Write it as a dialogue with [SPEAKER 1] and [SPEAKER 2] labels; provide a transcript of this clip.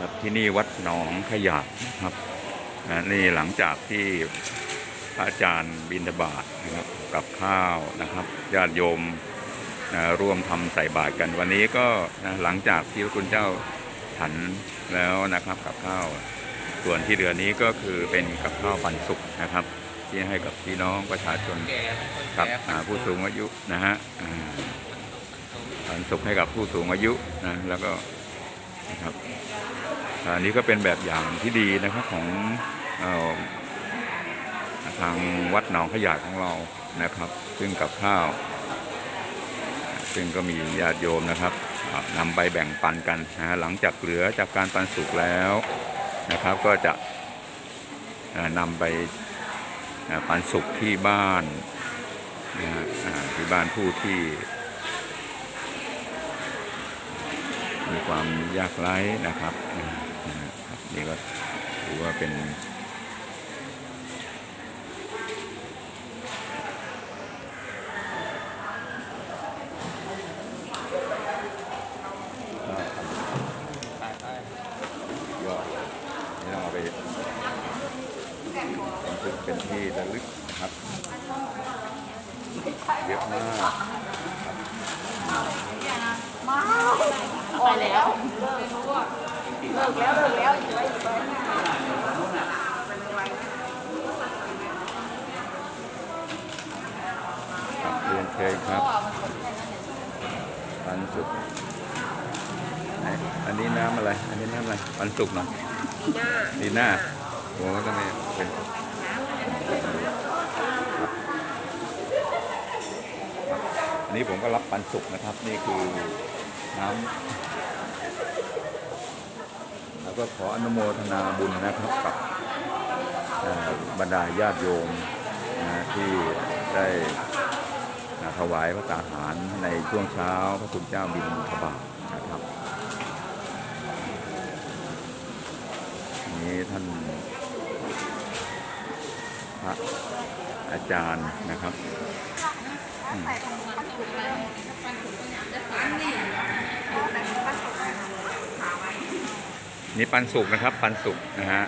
[SPEAKER 1] ครับที่นี่วัดหนองขยาดนะครับนี่หลังจากที่พระอาจารย์บินทบาทนะครับกับข้าวนะครับญาติโยมนะร่วมทำใส่บาตรกันวันนี้ก็นะหลังจากที่พระคุณเจ้าฉันแล้วนะครับกับข้าว ส่วนที่เหลือนี้ก็คือเป็นกับข้าวปันสุกนะครับ ที่ให้กับพี่น้องประชาชน
[SPEAKER 2] กั
[SPEAKER 1] บผู้สูงอายุนะฮะปันสุขให้กับผู้สูงอายุนะแล้วก็นะครับ อันนี้ก็เป็นแบบอย่างที่ดีนะครับของออทางวัดหนองขยาดของเรานะครับ ซึ่งกับข้าว ซึ่งก็มีญาติโยมนะครับอ่านำไปแบ่งปันกันนะหลังจากเหลือจากการปันสุกแล้วนะครับ ก็จะอ่านำไปปันสุกที่บ้านนะฮะที่บ้านผู้ที่มีความยากไร้นะครับ นี่ก็ถือว่าเป็นยอดนี่เราเอาไปบันทึกเป็นที่ระลึกนะครับเยอะมาก
[SPEAKER 3] ไปแล้ว เลิกแล้วเลิกแล้วอยู่ไว้อยู่ไว้
[SPEAKER 1] เรียนเชิญครับปันสุกอันนี้น้ำอะไร อันนี้น้ำอะไรปันสุกเนาะดีหน้าโอ้ก็ไม่เป็นอันนี้ผมก็รับปันสุกนะครับ นี่คือน้ำ ก็ขออนุโมทนาบุญนะครับกับบรรดาญาติโยมนะที่ได้นะถวายพระตาหารในช่วงเช้าพระคุณเจ้าบินทบาทนะครับนนี้ท่านพระอาจารย์นะครับ นี่ปันสุกนะครับ ปันสุกนะฮะ